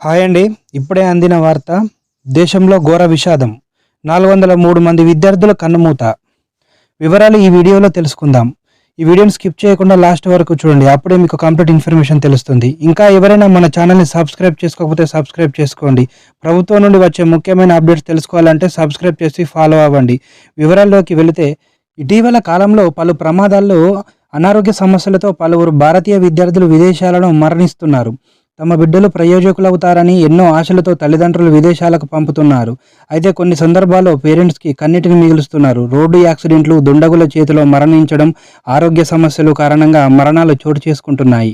Hi అండి. ఇప్పుడే అందిన వార్త దేశంలో ఘోర విషాదం నాలుగు వందల మూడు మంది విద్యార్థుల కన్నుమూత. వివరాలు ఈ వీడియోలో తెలుసుకుందాం. ఈ వీడియోని స్కిప్ చేయకుండా లాస్ట్ వరకు చూడండి అప్పుడే మీకు కంప్లీట్ ఇన్ఫర్మేషన్ తెలుస్తుంది. ఇంకా ఎవరైనా మన ఛానల్ని సబ్స్క్రైబ్ చేసుకోకపోతే సబ్స్క్రైబ్ చేసుకోండి. ప్రభుత్వం నుండి వచ్చే ముఖ్యమైన అప్డేట్స్ తెలుసుకోవాలంటే సబ్స్క్రైబ్ చేసి ఫాలో అవ్వండి. వివరాల్లోకి వెళితే ఇటీవల కాలంలో పలు ప్రమాదాల్లో అనారోగ్య సమస్యలతో పలువురు భారతీయ విద్యార్థులు విదేశాలను మరణిస్తున్నారు. తమ బిడ్డలు ప్రయోజకులవుతారని ఎన్నో ఆశలతో తల్లిదండ్రులు విదేశాలకు పంపుతున్నారు. అయితే కొన్ని సందర్భాల్లో పేరెంట్స్కి కన్నిటిని మిగులుస్తున్నారు. రోడ్డు యాక్సిడెంట్లు దుండగుల చేతిలో మరణించడం ఆరోగ్య సమస్యలు కారణంగా మరణాలు చోటు చేసుకుంటున్నాయి.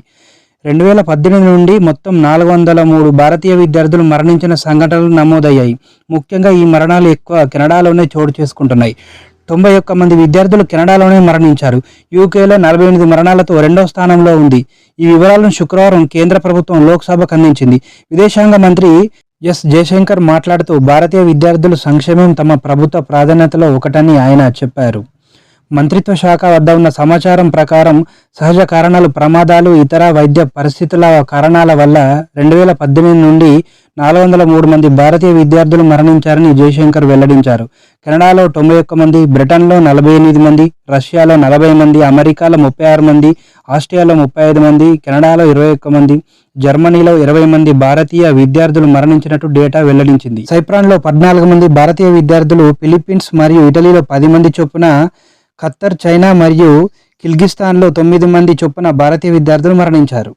రెండు వేల పద్దెనిమిది నుండి మొత్తం నాలుగు వందల మూడు భారతీయ విద్యార్థులు మరణించిన సంఘటనలు నమోదయ్యాయి. ముఖ్యంగా ఈ మరణాలు ఎక్కువ కెనడాలోనే చోటు చేసుకుంటున్నాయి. తొంభై ఒక్క మంది విద్యార్థులు కెనడాలోనే మరణించారు. యూకేలో నలభై ఎనిమిది మరణాలతో రెండో స్థానంలో ఉంది. ఈ వివరాలను శుక్రవారం కేంద్ర ప్రభుత్వం లోక్సభకు అందించింది విదేశాంగ మంత్రి ఎస్ జయశంకర్ మాట్లాడుతూ భారతీయ విద్యార్థుల సంక్షేమం తమ ప్రభుత్వ ప్రాధాన్యతలో ఒకటని ఆయన చెప్పారు. మంత్రిత్వ శాఖ వద్ద ఉన్న సమాచారం ప్రకారం సహజ కారణాలు ప్రమాదాలు ఇతర వైద్య పరిస్థితుల కారణాల వల్ల రెండు వేల పద్దెనిమిది నుండి నాలుగు వందల మూడు మంది భారతీయ విద్యార్థులు మరణించారని జయశంకర్ వెల్లడించారు. కెనడాలో తొంభై ఒక్క మంది బ్రిటన్లో నలభై ఎనిమిది మంది రష్యాలో నలభై మంది అమెరికాలో ముప్పై ఆరు మంది ఆస్ట్రియాలో ముప్పై ఐదు మంది కెనడాలో ఇరవై ఒక్క మంది జర్మనీలో ఇరవై మంది భారతీయ విద్యార్థులు మరణించినట్టు డేటా వెల్లడించింది. సైప్రాన్లో పద్నాలుగు మంది భారతీయ విద్యార్థులు ఫిలిప్పీన్స్ మరియు ఇటలీలో పది మంది చొప్పున ఖత్తర్ చైనా మరియు కిర్గిస్తాన్లో తొమ్మిది మంది చొప్పున భారతీయ విద్యార్థులు మరణించారు.